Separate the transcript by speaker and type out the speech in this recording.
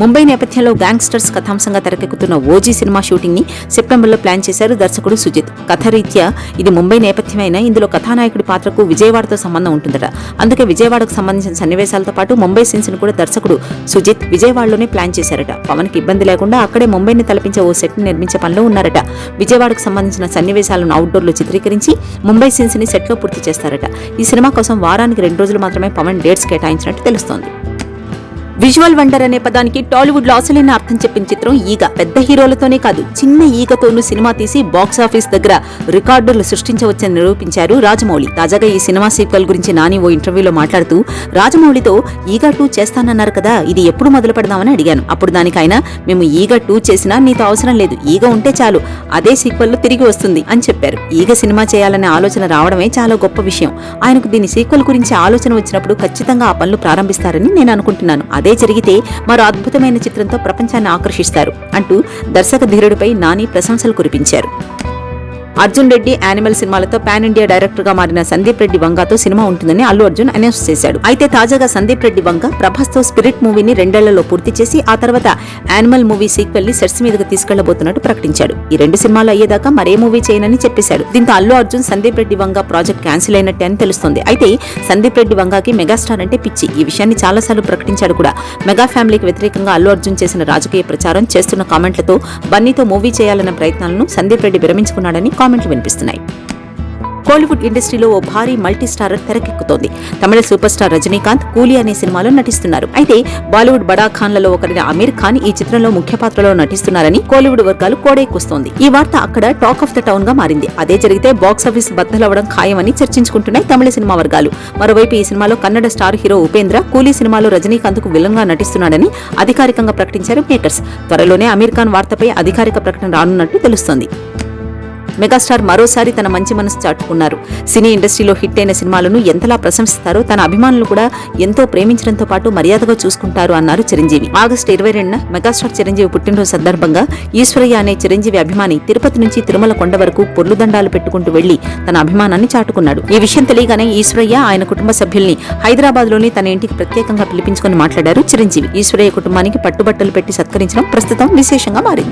Speaker 1: ముంబై నేపథ్యంలో గ్యాంగ్స్టర్స్ కథాంశంగా తెరకెక్కుతున్న OG cinema షూటింగ్ని సెప్టెంబర్లో ప్లాన్ చేశారు దర్శకుడు సుజిత్. కథరీత్యా ఇది ముంబై నేపథ్యమైన ఇందులో కథానాయకుడి పాత్రకు విజయవాడతో సంబంధం ఉంటుందట. అందుకే విజయవాడకు సంబంధించిన సన్నివేశాలతో పాటు ముంబై సిన్స్ని కూడా దర్శకుడు సుజిత్ విజయవాడలోనే ప్లాన్ చేశారట. పవన్కి ఇబ్బంది లేకుండా అక్కడే ముంబైని తలపించే ఓ సెట్ని నిర్మించే పనిలో ఉన్నారట. విజయవాడకు సంబంధించిన సన్నివేశాలను అవుట్డోర్లో చిత్రీకరించి ముంబై సీన్స్ని సెట్లో పూర్తి చేస్తారట. ఈ సినిమా కోసం వారానికి రెండు రోజులు మాత్రమే పవన్ డేట్స్ కేటాయించినట్టు తెలుస్తోంది. విజువల్ వండర్ అనే పదానికి టాలీవుడ్లో అసలైన అర్థం చెప్పిన చిత్రం ఈగ. పెద్ద హీరోలతోనే కాదు చిన్న ఈగతోనూ సినిమా తీసి బాక్స్ ఆఫీస్ దగ్గర రికార్డులు సృష్టించవచ్చని నిరూపించారు రాజమౌళి. తాజాగా ఈ సినిమా సీక్వెల్ గురించి నాని ఓ ఇంటర్వ్యూలో మాట్లాడుతూ రాజమౌళితో ఈగ టూ చేస్తానన్నారు కదా ఇది ఎప్పుడు మొదలు పెడదామని అడిగాను. అప్పుడు దానికైనా మేము ఈగ టూ చేసినా నీతో అవసరం లేదు ఈగ ఉంటే చాలు అదే సీక్వెల్లో తిరిగి వస్తుంది అని చెప్పారు. ఈగ సినిమా చేయాలనే ఆలోచన రావడమే చాలా గొప్ప విషయం. ఆయనకు దీని సీక్వెల్ గురించి ఆలోచన వచ్చినప్పుడు ఖచ్చితంగా ఆ పనులు ప్రారంభిస్తారని నేను అనుకుంటున్నాను. అదే జరిగితే మరో అద్భుతమైన చిత్రంతో ప్రపంచాన్ని ఆకర్షిస్తారు అంటూ దర్శక ధీరుడిపై నాని ప్రశంసలు కురిపించారు. అర్జున్ రెడ్డి యానిమల్ సినిమాలతో పాన్ ఇండియా డైరెక్టర్గా మారిన సందీప్ రెడ్డి వంగతో సినిమా ఉంటుందని అల్లు అర్జున్ అనౌన్స్ చేశాడు. అయితే తాజాగా సందీప్ రెడ్డి వంగ ప్రభాస్తో స్పిరిట్ మూవీని రెండేళ్ళలో పూర్తి చేసి ఆ తర్వాత యానిమల్ మూవీ సీక్వెల్ని సెట్స్ మీదకు తీసుకెళ్ళబోతున్నట్టు ప్రకటించాడు. ఈ రెండు సినిమాలు అయ్యేదాకా మరే మూవీ చేయనని చెప్పేశాడు. దీంతో అల్లు అర్జున్ సందీప్ రెడ్డి వంగ ప్రాజెక్ట్ క్యాన్సిల్ అయినట్టే అని తెలుస్తోంది. అయితే సందీప్ రెడ్డి వంగకి మెగాస్టార్ అంటే పిచ్చి. ఈ విషయాన్ని చాలాసార్లు ప్రకటించాడు కూడా. మెగా ఫ్యామిలీకి వ్యతిరేకంగా అల్లు అర్జున్ చేసిన రాజకీయ ప్రచారం చేస్తున్న కామెంట్లతో బన్నీతో మూవీ చేయాలన్న ప్రయత్నాలను సందీప్ రెడ్డి విరమించుకున్నాడని కామెంట్లు వినిపిస్తున్నాయి. కోలీవుడ్ ఇండస్ట్రీలో ఓ భారీ మల్టీ స్టారర్ తెరకెక్కుతోంది. తమిళ సూపర్ స్టార్ రజనీకాంత్ కూలీ అనే సినిమాలో నటిస్తున్నారు. అయితే బాలీవుడ్ బడా ఖాన్లలో ఒకరైన అమీర్ ఖాన్ ఈ చిత్రంలో ముఖ్య పాత్రలో నటిస్తున్నారని కోలీవుడ్ వర్గాలు కోడెక్కుస్తోంది. ఈ వార్త అక్కడ టాక్ ఆఫ్ ద టౌన్గా మారింది. అదే జరిగితే బాక్స్ ఆఫీస్ బద్దలవడం ఖాయమని చర్చించుకుంటున్నాయి తమిళ సినిమా వర్గాలు. మరోవైపు ఈ సినిమాలో కన్నడ స్టార్ హీరో ఉపేంద్ర కూలీ సినిమాలో రజనీకాంత్కు విలన్గా నటిస్తున్నాడని అధికారికంగా ప్రకటించారు మేకర్స్. త్వరలోనే అమీర్ ఖాన్ వార్తపై అధికారిక ప్రకటన రానున్నట్లు తెలుస్తోంది. మెగాస్టార్ మరోసారి తన మంచి మనసు చాటుకున్నారు. సినీ ఇండస్ట్రీలో హిట్ అయిన సినిమాలను ఎంతలా ప్రశంసిస్తారో తన అభిమానులు కూడా ఎంతో ప్రేమించడంతో పాటు మర్యాదగా చూసుకుంటారు అన్నారు చిరంజీవి. ఆగస్టు ఇరవై రెండున మెగాస్టార్ చిరంజీవి పుట్టినరోజు సందర్భంగా ఈశ్వరయ్య అనే చిరంజీవి అభిమాని తిరుపతి నుంచి తిరుమల కొండ వరకు పొర్లు దండాలు పెట్టుకుంటూ వెళ్ళి తన అభిమానాన్ని చాటుకున్నాడు. ఈ విషయం తెలియగానే ఈశ్వరయ్య ఆయన కుటుంబ సభ్యుల్ని హైదరాబాద్లోని తన ఇంటికి ప్రత్యేకంగా పిలిపించుకుని మాట్లాడారు చిరంజీవి. ఈశ్వరయ్య కుటుంబానికి పట్టుబట్టలు పెట్టి సత్కరించడం ప్రస్తుతం విశేషంగా మారింది.